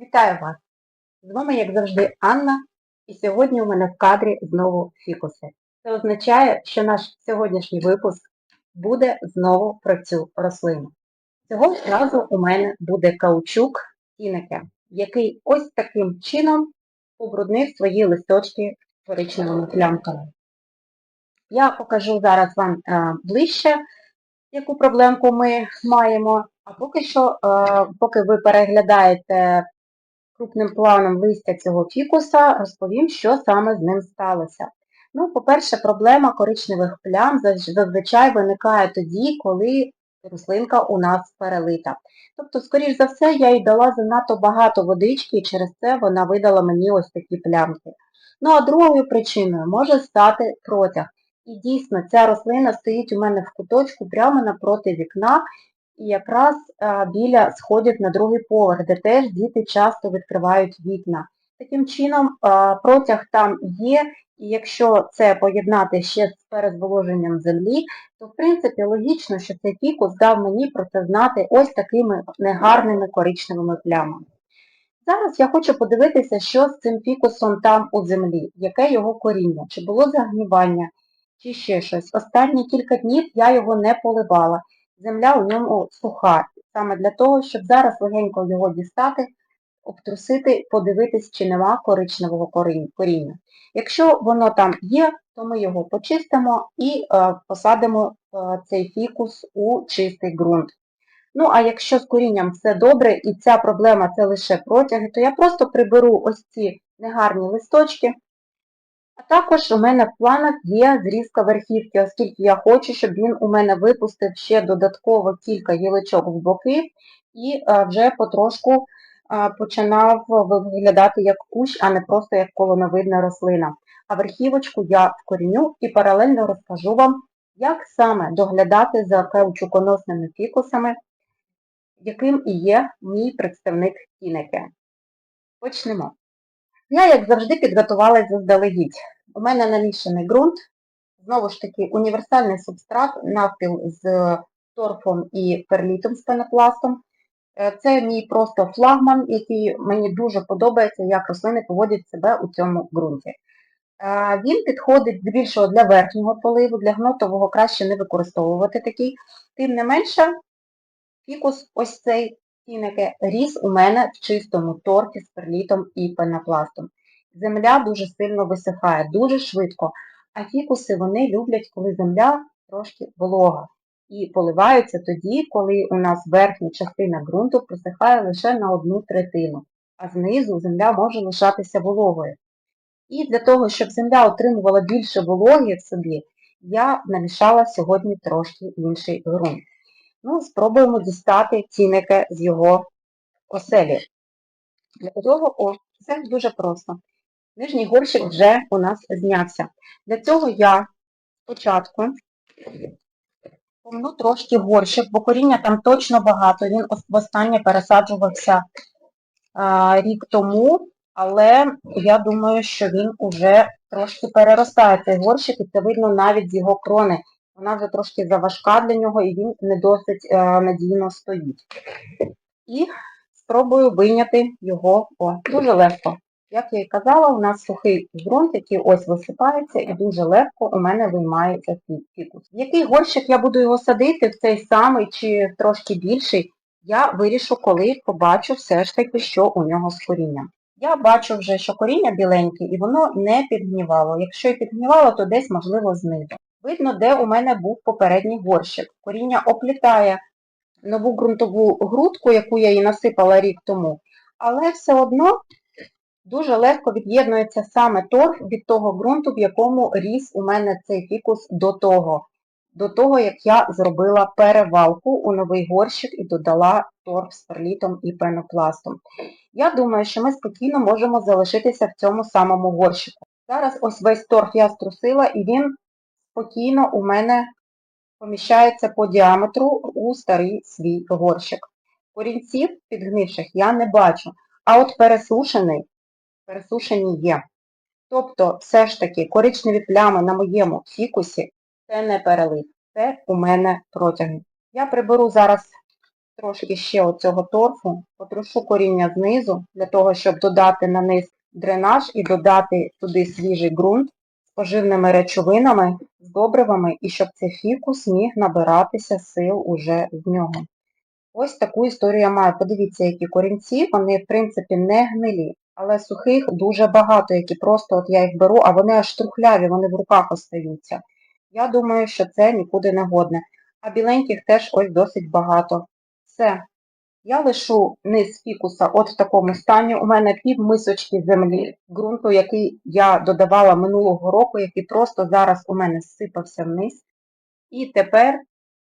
Вітаю вас! З вами, як завжди, Анна, і сьогодні у мене в кадрі знову фікуси. Це означає, що наш сьогоднішній випуск буде знову про цю рослину. Цього разу у мене буде каучук тінеке, який ось таким чином побруднив свої листочки коричневими плямками. Я покажу зараз вам е, ближче, яку проблемку ми маємо. А поки що, е, поки ви переглядаєте крупним планом листя цього фікуса, розповім, що саме з ним сталося. Ну, по-перше, проблема коричневих плям зазвичай виникає тоді, коли рослинка у нас перелита. Тобто, скоріш за все, я їй дала занадто багато водички, і через це вона видала мені ось такі плямки. Ну, а другою причиною може стати протяг. І дійсно, ця рослина стоїть у мене в куточку прямо напроти вікна, і якраз біля сходів на другий поверх, де теж діти часто відкривають вікна. Таким чином, протяг там є, і якщо це поєднати ще з перезволоженням землі, то в принципі логічно, що цей фікус дав мені про це знати ось такими негарними коричневими плямами. Зараз я хочу подивитися, що з цим фікусом там у землі, яке його коріння, чи було загнівання, чи ще щось. Останні кілька днів я його не поливала земля у ньому суха. Саме для того, щоб зараз легенько його дістати, обтрусити, подивитись, чи нема коричневого коріння. Якщо воно там є, то ми його почистимо і е, посадимо е, цей фікус у чистий ґрунт. Ну, а якщо з корінням все добре і ця проблема це лише протяги, то я просто приберу ось ці негарні листочки, а також у мене в планах є зрізка верхівки, оскільки я хочу, щоб він у мене випустив ще додатково кілька гілочок в боки і е, вже потрошку е, починав виглядати як кущ, а не просто як колоновидна рослина. А верхівочку я вкоріню і паралельно розкажу вам, як саме доглядати за каучуконосними фікусами, яким і є мій представник Тінеке. Почнемо. Я, як завжди, підготувалась заздалегідь. У мене намішаний ґрунт, знову ж таки, універсальний субстрат, навпіл з торфом і перлітом з пенопластом. Е, це мій просто флагман, який мені дуже подобається, як рослини поводять себе у цьому ґрунті. Е, він підходить здебільшого для верхнього поливу, для гнотового краще не використовувати такий. Тим не менше, фікус ось цей Тіники ріс у мене в чистому торфі з перлітом і пенопластом. Земля дуже сильно висихає, дуже швидко, а фікуси вони люблять, коли земля трошки волога. І поливаються тоді, коли у нас верхня частина ґрунту просихає лише на одну третину, а знизу земля може лишатися вологою. І для того, щоб земля отримувала більше вологи в собі, я намішала сьогодні трошки інший ґрунт. Ну, Спробуємо дістати цінники з його оселі. Для цього, о, це дуже просто. Нижній горщик вже у нас знявся. Для цього я спочатку помну трошки горщик, бо коріння там точно багато. Він востаннє пересаджувався а, рік тому, але я думаю, що він вже трошки переростає цей горщик, і це видно навіть з його крони. Вона вже трошки заважка для нього і він не досить е, надійно стоїть. І спробую вийняти його о, дуже легко. Як я і казала, у нас сухий ґрунт, який ось висипається, і дуже легко у мене виймається фікус. Який горщик я буду його садити, в цей самий чи трошки більший, я вирішу, коли побачу все ж таки, що у нього з корінням. Я бачу вже, що коріння біленьке і воно не підгнівало. Якщо і підгнівало, то десь, можливо, знизу. Видно, де у мене був попередній горщик. Коріння оплітає нову ґрунтову грудку, яку я їй насипала рік тому, але все одно дуже легко від'єднується саме торф від того ґрунту, в якому ріс у мене цей фікус до того, до того, як я зробила перевалку у новий горщик і додала торф з перлітом і пенопластом. Я думаю, що ми спокійно можемо залишитися в цьому самому горщику. Зараз ось весь торф я струсила і він спокійно у мене поміщається по діаметру у старий свій горщик. Корінців підгнивших я не бачу, а от пересушений, пересушені є. Тобто, все ж таки, коричневі плями на моєму фікусі це не перелив, це у мене протяги. Я приберу зараз трошки ще оцього торфу, потрушу коріння знизу, для того, щоб додати на низ дренаж і додати туди свіжий ґрунт поживними речовинами, з добривами, і щоб цей фікус міг набиратися сил уже з нього. Ось таку історію я маю. Подивіться, які корінці, вони, в принципі, не гнилі, але сухих дуже багато, які просто от я їх беру, а вони аж трухляві, вони в руках остаються. Я думаю, що це нікуди не годне. А біленьких теж ось досить багато. Все. Я лишу низ фікуса от в такому стані. У мене пів мисочки землі, ґрунту, який я додавала минулого року, який просто зараз у мене сипався вниз. І тепер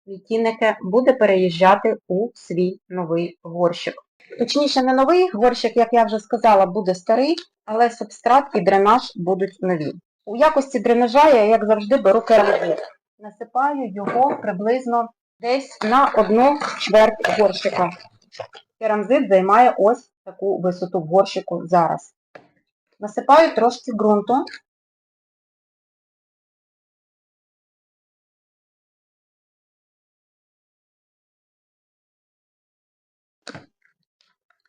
відтіннике буде переїжджати у свій новий горщик. Точніше, не новий горщик, як я вже сказала, буде старий, але субстрат і дренаж будуть нові. У якості дренажа я, як завжди, беру керамзит. Насипаю його приблизно десь на одну чверть горщика. Керамзит займає ось таку висоту в горщику зараз. Насипаю трошки ґрунту.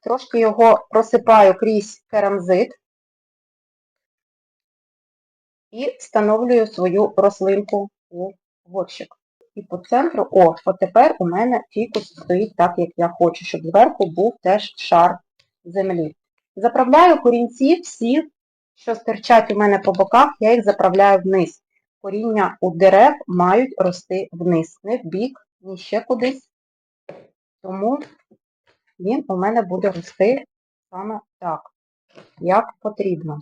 Трошки його просипаю крізь керамзит і встановлюю свою рослинку у горщик. І по центру, о, от тепер у мене фікус стоїть так, як я хочу, щоб зверху був теж шар землі. Заправляю корінці всі, що стирчать у мене по боках, я їх заправляю вниз. Коріння у дерев мають рости вниз, не в бік, ні ще кудись. Тому він у мене буде рости саме так, як потрібно.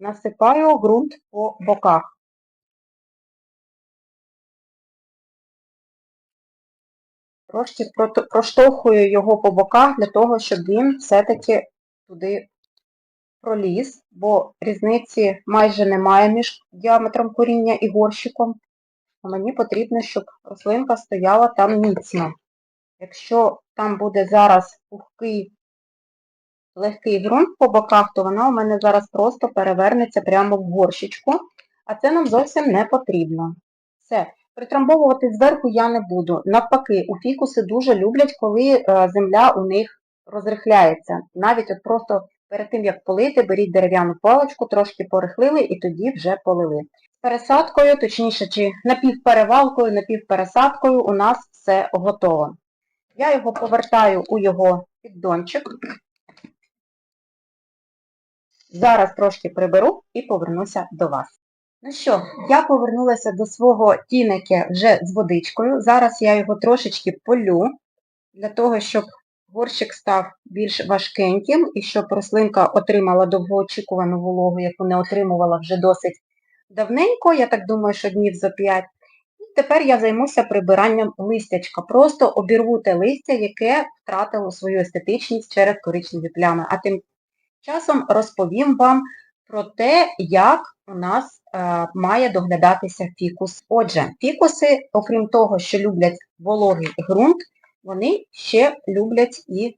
Насипаю ґрунт по боках. Трошки проштовхую його по боках для того, щоб він все-таки туди проліз, бо різниці майже немає між діаметром коріння і горщиком. Мені потрібно, щоб рослинка стояла там міцно. Якщо там буде зараз пухкий, легкий ґрунт по боках, то вона у мене зараз просто перевернеться прямо в горщичку, а це нам зовсім не потрібно. Все. Притрамбовувати зверху я не буду. Навпаки, у фікуси дуже люблять, коли е, земля у них розрихляється. Навіть от просто перед тим, як полити, беріть дерев'яну паличку, трошки порихлили і тоді вже полили. Пересадкою, точніше, чи напівперевалкою, напівпересадкою у нас все готово. Я його повертаю у його піддончик. Зараз трошки приберу і повернуся до вас. Ну що, я повернулася до свого тіники вже з водичкою. Зараз я його трошечки полю, для того, щоб горщик став більш важкеньким і щоб рослинка отримала довгоочікувану вологу, яку не отримувала вже досить давненько, я так думаю, що днів за 5. І тепер я займуся прибиранням листячка. Просто обірву те листя, яке втратило свою естетичність через коричневі плями. А тим часом розповім вам про те, як у нас е, має доглядатися фікус. Отже, фікуси, окрім того, що люблять вологий ґрунт, вони ще люблять і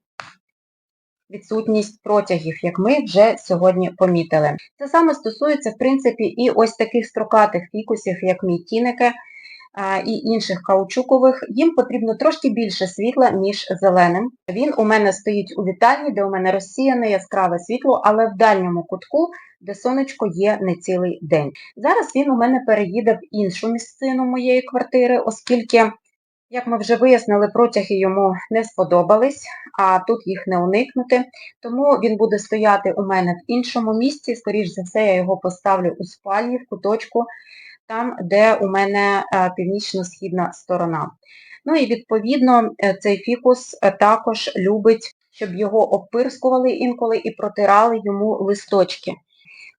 відсутність протягів, як ми вже сьогодні помітили. Це саме стосується, в принципі, і ось таких строкатих фікусів, як мій тінеке, і інших каучукових, їм потрібно трошки більше світла, ніж зеленим. Він у мене стоїть у вітальні, де у мене розсіяне яскраве світло, але в дальньому кутку, де сонечко є не цілий день. Зараз він у мене переїде в іншу місцину моєї квартири, оскільки, як ми вже вияснили, протяги йому не сподобались, а тут їх не уникнути. Тому він буде стояти у мене в іншому місці. Скоріш за все, я його поставлю у спальні, в куточку, там, де у мене е, північно-східна сторона. Ну і відповідно е, цей фікус е, також любить, щоб його обпирскували інколи і протирали йому листочки.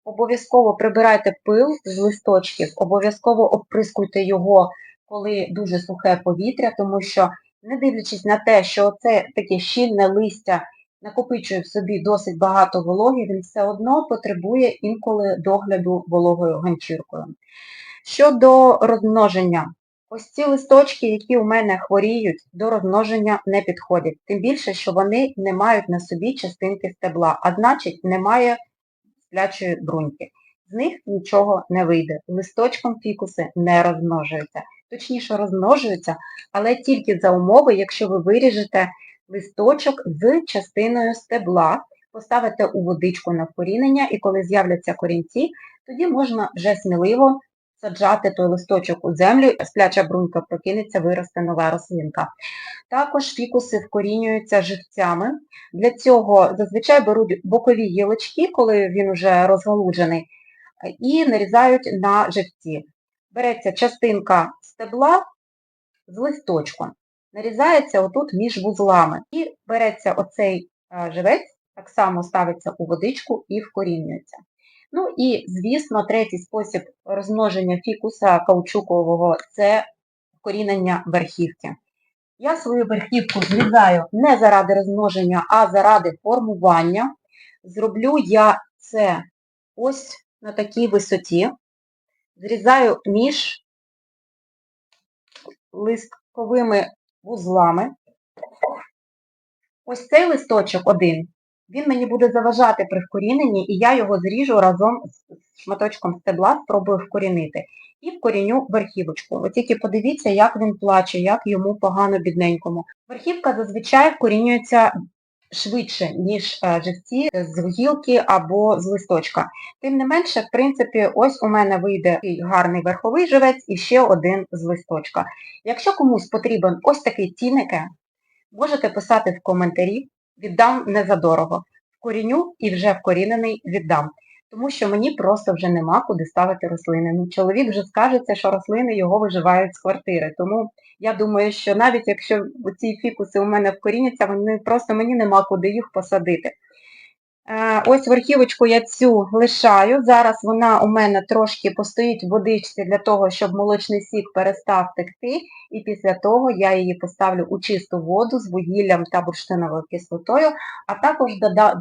Обов'язково прибирайте пил з листочків, обов'язково обприскуйте його, коли дуже сухе повітря, тому що, не дивлячись на те, що це таке щільне листя накопичує в собі досить багато вологи, він все одно потребує інколи догляду вологою ганчіркою. Щодо розмноження, ось ці листочки, які у мене хворіють, до розмноження не підходять. Тим більше, що вони не мають на собі частинки стебла, а значить немає сплячої бруньки. З них нічого не вийде. Листочком фікуси не розмножуються. Точніше розмножуються, але тільки за умови, якщо ви виріжете листочок з частиною стебла, поставите у водичку на вкорінення, і коли з'являться корінці, тоді можна вже сміливо саджати той листочок у землю, спляча брунька прокинеться, виросте нова рослинка. Також фікуси вкорінюються живцями. Для цього зазвичай беруть бокові гілочки, коли він вже розгалуджений, і нарізають на живці. Береться частинка стебла з листочком, нарізається отут між вузлами. І береться оцей е, живець, так само ставиться у водичку і вкорінюється. Ну і, звісно, третій спосіб розмноження фікуса каучукового це вкорінення верхівки. Я свою верхівку зрізаю не заради розмноження, а заради формування. Зроблю я це ось на такій висоті. Зрізаю між листковими вузлами. Ось цей листочок один, він мені буде заважати при вкоріненні, і я його зріжу разом з шматочком стебла, спробую вкорінити. І вкоріню верхівочку. Ви тільки подивіться, як він плаче, як йому погано бідненькому. Верхівка зазвичай вкорінюється швидше, ніж е, живці з гілки або з листочка. Тим не менше, в принципі, ось у мене вийде гарний верховий живець і ще один з листочка. Якщо комусь потрібен ось такий тіники, можете писати в коментарі, віддам не задорого. Вкоріню і вже вкорінений віддам. Тому що мені просто вже нема куди ставити рослини. Ну, Чоловік вже скажеться, що рослини його виживають з квартири. Тому я думаю, що навіть якщо ці фікуси у мене вкоріняться, вони просто мені нема куди їх посадити. Е, ось верхівочку я цю лишаю. Зараз вона у мене трошки постоїть в водичці для того, щоб молочний сік перестав текти. І після того я її поставлю у чисту воду з вугіллям та бурштиновою кислотою, а також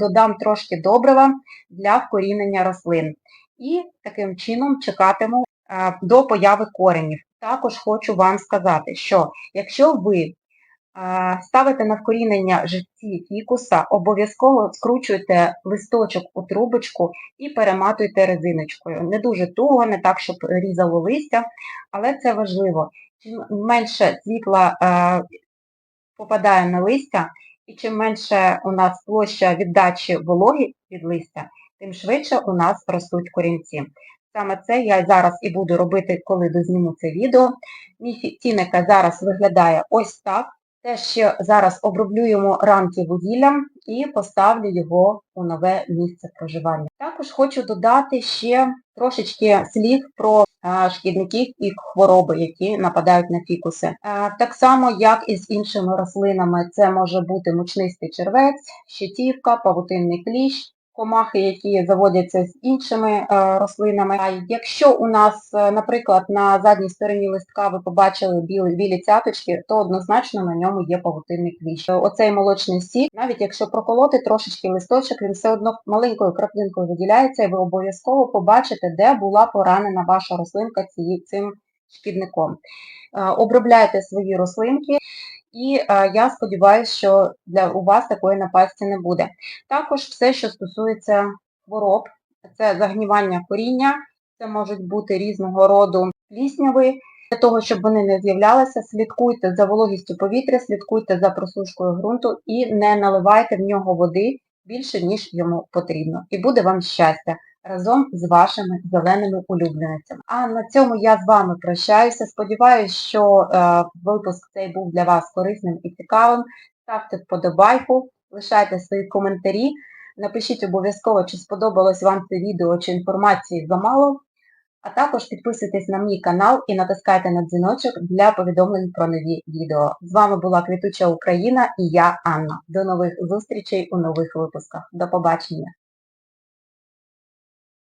додам трошки добрива для вкорінення рослин. І таким чином чекатиму е, до появи коренів. Також хочу вам сказати, що якщо ви ставите на вкорінення живці фікуса, обов'язково скручуйте листочок у трубочку і перематуйте резиночкою. Не дуже туго, не так, щоб різало листя, але це важливо. Чим менше світла попадає на листя, і чим менше у нас площа віддачі вологи від листя, тим швидше у нас ростуть корінці. Саме це я зараз і буду робити, коли дозніму це відео. Мій тіника зараз виглядає ось так. Теж ще зараз оброблюємо ранки вугіллям і поставлю його у нове місце проживання. Також хочу додати ще трошечки слів про шкідників і хвороби, які нападають на фікуси. Так само, як і з іншими рослинами, це може бути мучнистий червець, щитівка, павутинний кліщ, комахи, які заводяться з іншими е, рослинами. А якщо у нас, е, наприклад, на задній стороні листка ви побачили білі, білі цяточки, то однозначно на ньому є павутинний кліщ. Оцей молочний сік, навіть якщо проколоти трошечки листочок, він все одно маленькою краплинкою виділяється, і ви обов'язково побачите, де була поранена ваша рослинка цим шкідником. Е, обробляйте свої рослинки. І е, я сподіваюся, що для у вас такої напасті не буде. Також все, що стосується хвороб, це загнівання коріння, це можуть бути різного роду плісняви. Для того, щоб вони не з'являлися, слідкуйте за вологістю повітря, слідкуйте за просушкою ґрунту і не наливайте в нього води більше, ніж йому потрібно. І буде вам щастя! Разом з вашими зеленими улюбленицями. А на цьому я з вами прощаюся. Сподіваюсь, що е, випуск цей був для вас корисним і цікавим. Ставте вподобайку, лишайте свої коментарі. Напишіть обов'язково, чи сподобалось вам це відео, чи інформації замало. А також підписуйтесь на мій канал і натискайте на дзвіночок для повідомлень про нові відео. З вами була Квітуча Україна і я, Анна. До нових зустрічей у нових випусках. До побачення!